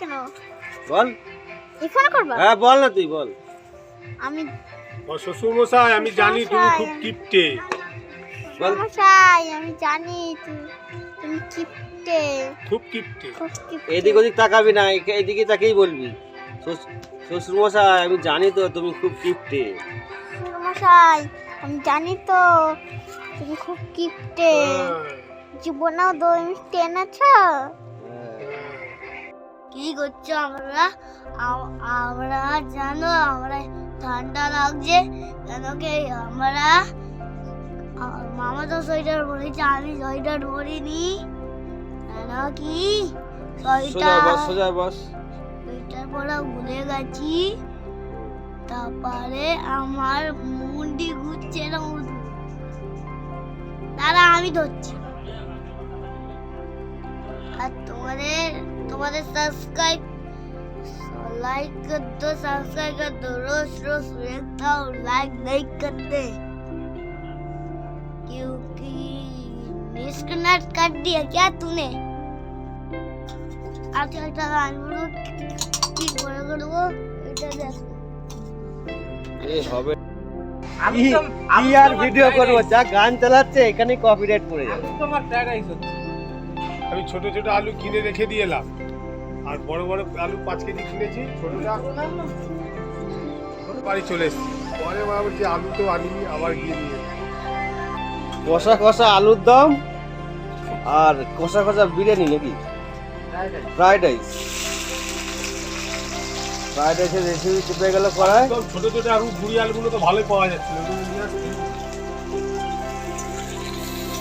কেন? বল। এখানে করবা? হ্যাঁ বল না তুই বল। আমি ও শ্বশুর মশাই আমি জানি তুমি খুব কিপটে। বল। মশাই আমি জানি তুমি তুমি কিপটে। খুব কিপটে। এদিক ওদিক তাকাবি না এদিকে তাকেই বলবি। শ্বশুর মশাই আমি জানি তো তুমি খুব কিপটে। মশাই আমি জানি তো তুমি খুব কিপটে। হ্যাঁ। জীবনেও দই মিষ্টি এনেছো কি করছ আমরা? আম- আমরা জানো আমরা ঠান্ডা লাগছে। কেন কি আমরা? মামা তো সোয়েটার পরেছে আমি সোয়েটার পরিনি। কেন কি? সোয়েটার সোয়েটার পরা ভুলে গেছি। তারপরে আমার মুন্ডি ঘুরছে না দাঁড়া আমি ধরছি। আর তোমাদের তোমাদের সাবস্ক্রাইব लाइक कर दो सब्सक्राइब कर दो रोज रोज देखता हूँ लाइक नहीं करते क्योंकि डिस्कनेक्ट कर दिया क्या तूने আচ্ছা একটা গান বলো কি করে করবো এটা দেখ এ হবে আমি কি তো কি আর ভিডিও করবো যা গান চালাচ্ছে এখানেই কপিরাইট পড়ে যাবে আমি তোমার প্যারাডাইস হচ্ছে আমি ছোট ছোট আলু কিনে রেখে দিয়ে এলাম। আর বড় বড় আলু পাঁচ কেজি কিনেছি ছোটটা বাড়ি চলে এসেছি। পরে মা বলছি আলু তো আনিনি আবার গিয়ে নিয়ে কষা কষা আলুর দম আর কষা কষা বিরিয়ানি নাকি? ফ্রাইড রাইস ফ্রাইড রাইসের রেসিপি চেপে গেল একদম ছোট ছোট আলু গুড়ি আলুগুলো তো ভালোই পাওয়া যাচ্ছিল আসছি।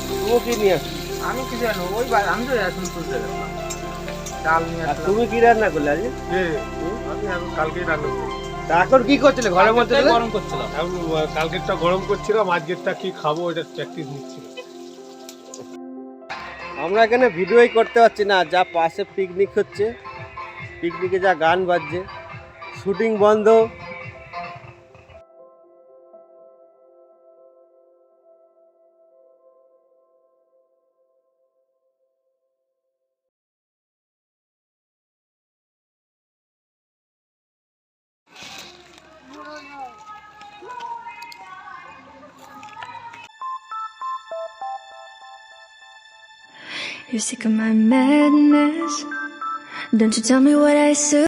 তুমি কি নিয়ে আসছো? আমি কি জানো? ওই আমি তো এখন তুলতে গেলাম। ডাল নিয়ে তুমি কি রান্না করলে আজ আমি এখন কালকেই রান্না করি তা এখন কি করছিলে? ঘরের মধ্যে গরম করছিলাম। কালকেরটা গরম করছিলাম আজকেরটা কি খাব এটা প্র্যাকটিস নিচ্ছিলাম আমরা এখানে ভিডিওই করতে পারছি না। যা পাশে পিকনিক হচ্ছে পিকনিকে যা গান বাজছে শুটিং বন্ধ। You're sick of my madness. Don't you tell me what I should.